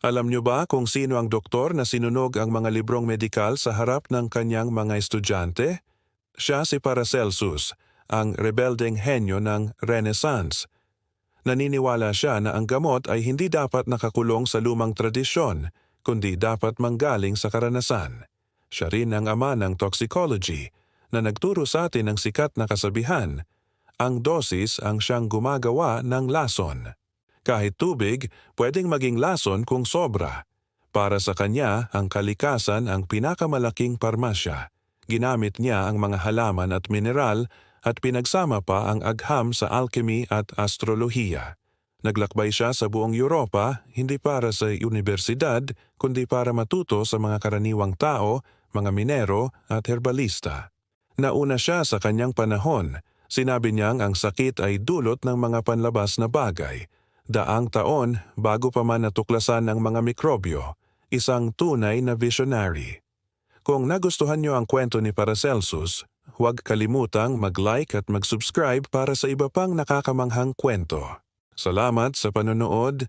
Alam niyo ba kung sino ang doktor na sinunog ang mga librong medikal sa harap ng kanyang mga estudyante? Siya si Paracelsus, ang rebeldeng henyo ng Renaissance. Naniniwala siya na ang gamot ay hindi dapat nakakulong sa lumang tradisyon, kundi dapat manggaling sa karanasan. Siya rin ang ama ng toxicology, na nagturo sa atin ng sikat na kasabihan, ang dosis ang siyang gumagawa ng lason. Kahit tubig, pwedeng maging lason kung sobra. Para sa kanya, ang kalikasan ang pinakamalaking parmasya. Ginamit niya ang mga halaman at mineral at pinagsama pa ang agham sa alchemy at astrolohiya. Naglakbay siya sa buong Europa, hindi para sa universidad, kundi para matuto sa mga karaniwang tao, mga minero at herbalista. Nauna siya sa kanyang panahon. Sinabi niyang ang sakit ay dulot ng mga panlabas na bagay. Daang taon bago pa man natuklasan ng mga mikrobyo, isang tunay na visionary. Kung nagustuhan niyo ang kwento ni Paracelsus, huwag kalimutang mag-like at mag-subscribe para sa iba pang nakakamanghang kwento. Salamat sa panonood